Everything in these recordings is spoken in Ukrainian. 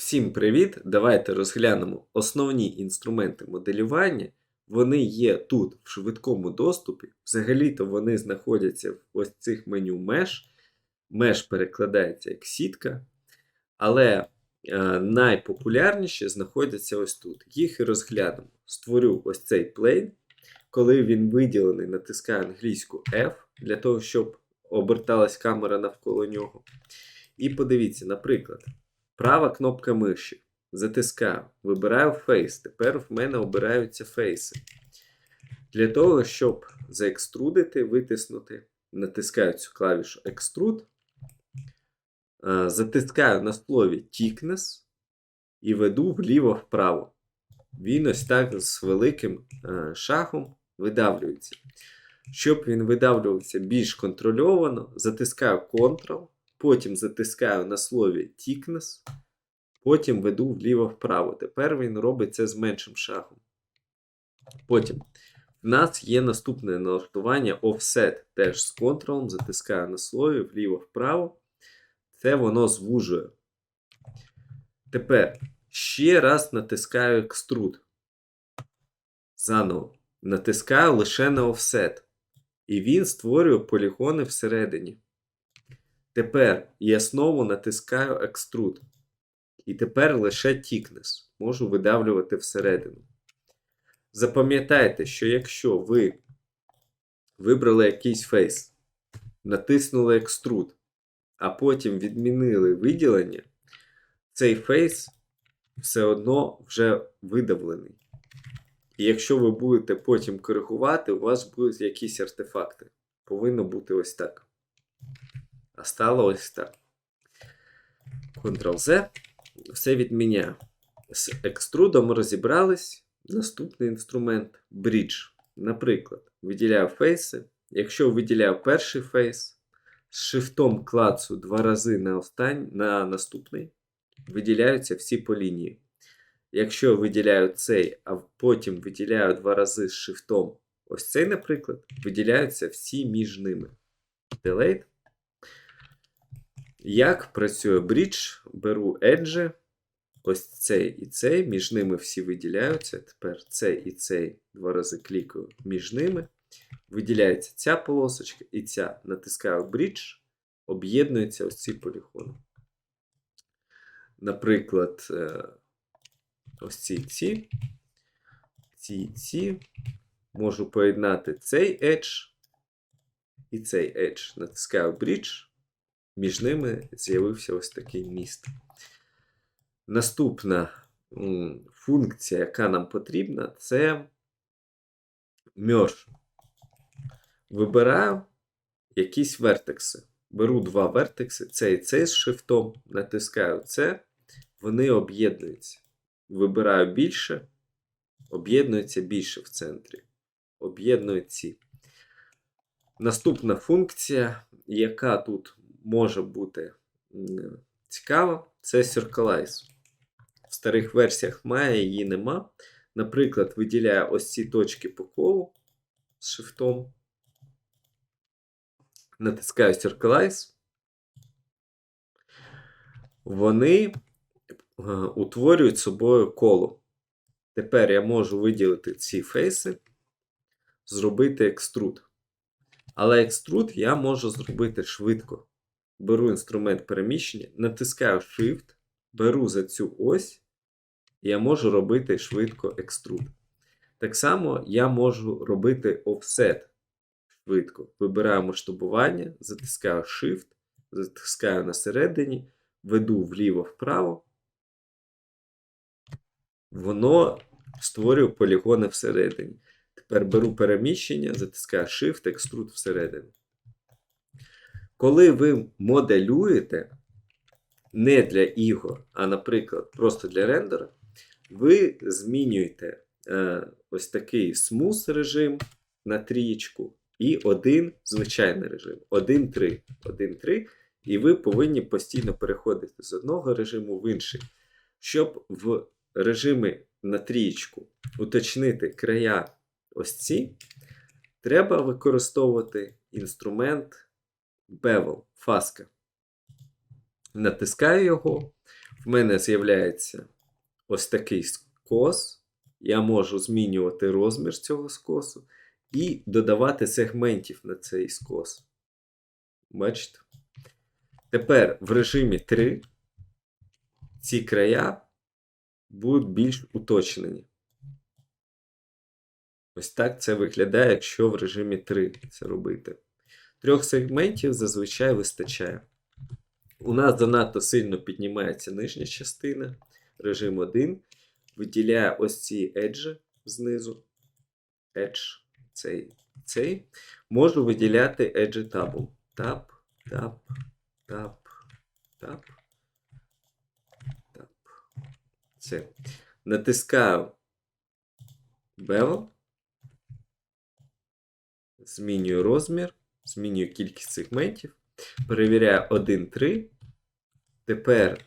Всім привіт! Давайте розглянемо основні інструменти моделювання. Вони є тут в швидкому доступі. Взагалі-то вони знаходяться в ось цих меню Mesh. Mesh перекладається як сітка. Але е, найпопулярніші знаходяться ось тут. Їх і розглянемо. Створю ось цей плейн. Коли він виділений, натискаю англійську F для того, щоб оберталась камера навколо нього. І подивіться, наприклад. Права кнопка миші. Затискаю. Вибираю фейс. Тепер в мене обираються фейси. Для того, щоб заекструдити, витиснути, натискаю цю клавішу Extrude. Е, Затискаю на слові Thickness і веду вліво-вправо. Він ось так з великим е, шагом видавлюється. Щоб він видавлювався більш контрольовано, затискаю Ctrl. Потім затискаю на слові Thickness, потім веду вліво-вправо. Тепер він робить це з меншим шагом. Потім в нас є наступне налаштування Offset. Теж з Ctrl, затискаю на слові вліво-вправо. Це воно звужує. Тепер ще раз натискаю Extrude. Заново. Натискаю лише на Offset. І він створює полігони всередині. Тепер я знову натискаю Extrude. І тепер лише Thickness. Можу видавлювати всередину. Запам'ятайте, що якщо ви вибрали якийсь фейс, натиснули Extrude, а потім відмінили виділення, цей фейс все одно вже видавлений. І якщо ви будете потім коригувати, у вас будуть якісь артефакти. Повинно бути ось так. А стало ось так. Ctrl-Z. Все відміняю. З екструдом розібрались. Наступний інструмент Bridge. Наприклад, виділяю фейси. Якщо виділяю перший фейс, з шифтом клацу два рази на остань... на наступний, виділяються всі по лінії. Якщо виділяю цей, а потім виділяю два рази з шифтом ось цей, наприклад, виділяються всі між ними. Delete. Як працює брідж? Беру еджі, ось цей і цей, між ними всі виділяються. Тепер цей і цей два рази клікаю між ними. Виділяється ця полосочка і ця. Натискаю брідж, об'єднуються ось ці полігони. Наприклад, е, ось ці ці, ці ці. Можу поєднати цей edge і цей edge. Натискаю брідж між ними з'явився ось такий міст. Наступна функція, яка нам потрібна, це мерж. Вибираю якісь вертекси. Беру два вертекси, цей і цей з шифтом, натискаю це, вони об'єднуються. Вибираю більше, об'єднуються більше в центрі. Об'єдную ці. Наступна функція, яка тут може бути цікава, це Circleize. В старих версіях має, її нема. Наприклад, виділяю ось ці точки по колу з шифтом. Натискаю Circleize. Вони е, утворюють собою коло. Тепер я можу виділити ці фейси, зробити екструд. Але екструд я можу зробити швидко беру інструмент переміщення, натискаю Shift, беру за цю ось, і я можу робити швидко екструд. Так само я можу робити offset швидко. Вибираю масштабування, затискаю Shift, затискаю на середині, веду вліво-вправо. Воно створює полігони всередині. Тепер беру переміщення, затискаю Shift, екструд всередину. Коли ви моделюєте не для ігор, а, наприклад, просто для рендера, ви змінюєте е, ось такий смус режим на трієчку і один звичайний режим. 1.3. 1.3. І ви повинні постійно переходити з одного режиму в інший. Щоб в режимі на трієчку уточнити края ось ці, треба використовувати інструмент bevel, фаска. Натискаю його. в мене з'являється ось такий скос. Я можу змінювати розмір цього скосу і додавати сегментів на цей скос. Бачите? Тепер в режимі 3 ці края будуть більш уточнені. Ось так це виглядає, якщо в режимі 3 це робити. Трьох сегментів зазвичай вистачає. У нас занадто сильно піднімається нижня частина. Режим 1 виділяє ось ці еджі знизу. Edge, цей, цей. Можу виділяти еджі табом. Тап, тап, тап, тап. Тап. Це. Натискаю Bevel. Змінюю розмір, змінюю кількість сегментів. Перевіряю 1.3. Тепер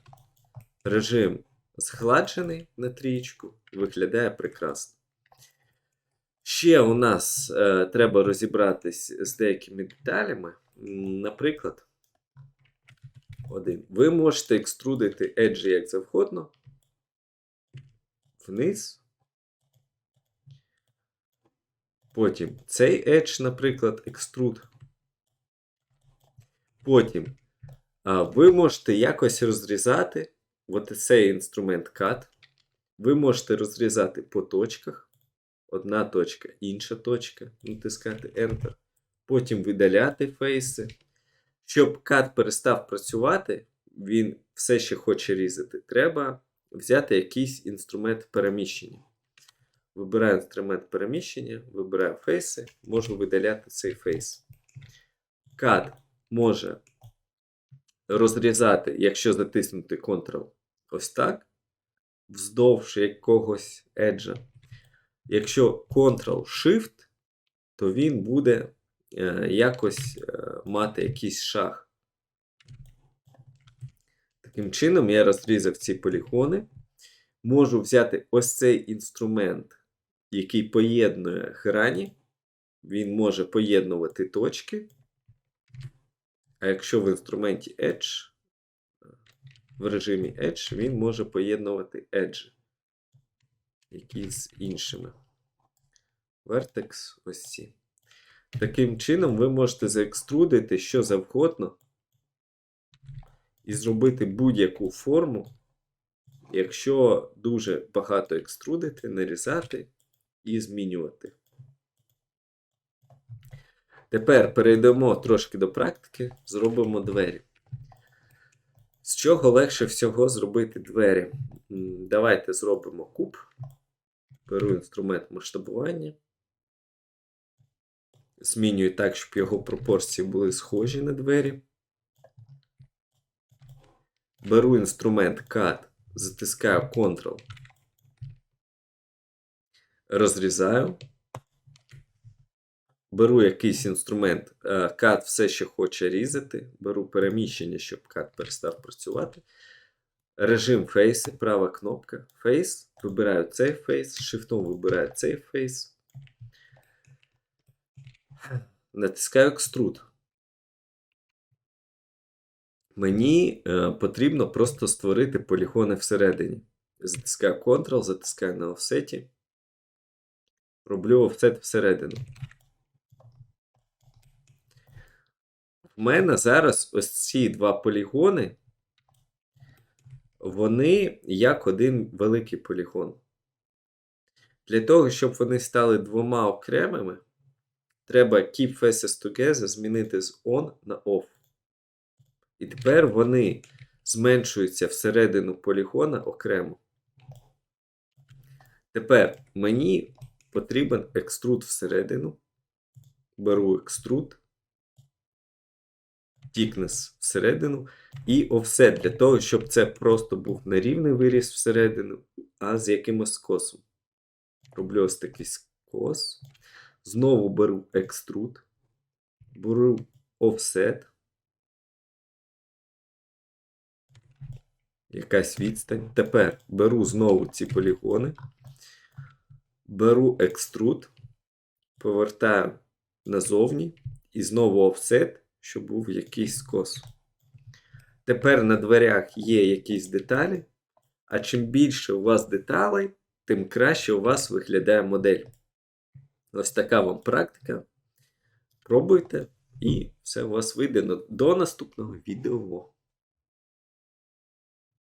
режим згладжений на трієчку. Виглядає прекрасно. Ще у нас е, треба розібратись з деякими деталями. Наприклад, один. Ви можете екструдити еджі як завгодно. Вниз. Потім цей edge, наприклад, екструд. Потім ви можете якось розрізати от цей інструмент cut. Ви можете розрізати по точках. Одна точка, інша точка. Натискати Enter. Потім видаляти фейси. Щоб cut перестав працювати, він все ще хоче різати. Треба взяти якийсь інструмент переміщення. Вибираю інструмент переміщення, вибираю фейси, можу видаляти цей фейс. Cut може розрізати, якщо затиснути Ctrl ось так, вздовж якогось еджа. Якщо Ctrl-Shift, то він буде е, якось е, мати якийсь шаг. Таким чином, я розрізав ці полігони. Можу взяти ось цей інструмент, який поєднує грані. Він може поєднувати точки. А якщо в інструменті Edge, в режимі Edge, він може поєднувати Edge, які з іншими. Vertex ось ці. Таким чином, ви можете заекструдити що завгодно і зробити будь-яку форму, якщо дуже багато екструдити, нарізати і змінювати. Тепер перейдемо трошки до практики, зробимо двері. З чого легше всього зробити двері? Давайте зробимо куб. Беру інструмент масштабування. Змінюю так, щоб його пропорції були схожі на двері. Беру інструмент Cut, затискаю Ctrl. Розрізаю. Беру якийсь інструмент, е, Cut все ще хоче різати. Беру переміщення, щоб Cut перестав працювати. Режим фейси, права кнопка. Face. Вибираю цей фейс, шифтом вибираю цей фейс. Натискаю Extrude. Мені е, потрібно просто створити полігони всередині. Затискаю Ctrl, затискаю на офсеті. Роблю офсет всередину. У мене зараз ось ці два полігони, вони як один великий полігон. Для того, щоб вони стали двома окремими, треба Keep Faces Together змінити з On на Off. І тепер вони зменшуються всередину полігона окремо. Тепер мені потрібен екструд всередину. Беру екструд, тікнес всередину і офсет для того, щоб це просто був не рівний виріз всередину, а з якимось скосом. Роблю ось такий скос. Знову беру екструд, беру офсет. Якась відстань. Тепер беру знову ці полігони, беру екструд, повертаю назовні і знову офсет, щоб був якийсь скос. Тепер на дверях є якісь деталі, а чим більше у вас деталей, тим краще у вас виглядає модель. Ось така вам практика. Пробуйте, і все у вас вийде. До наступного відео.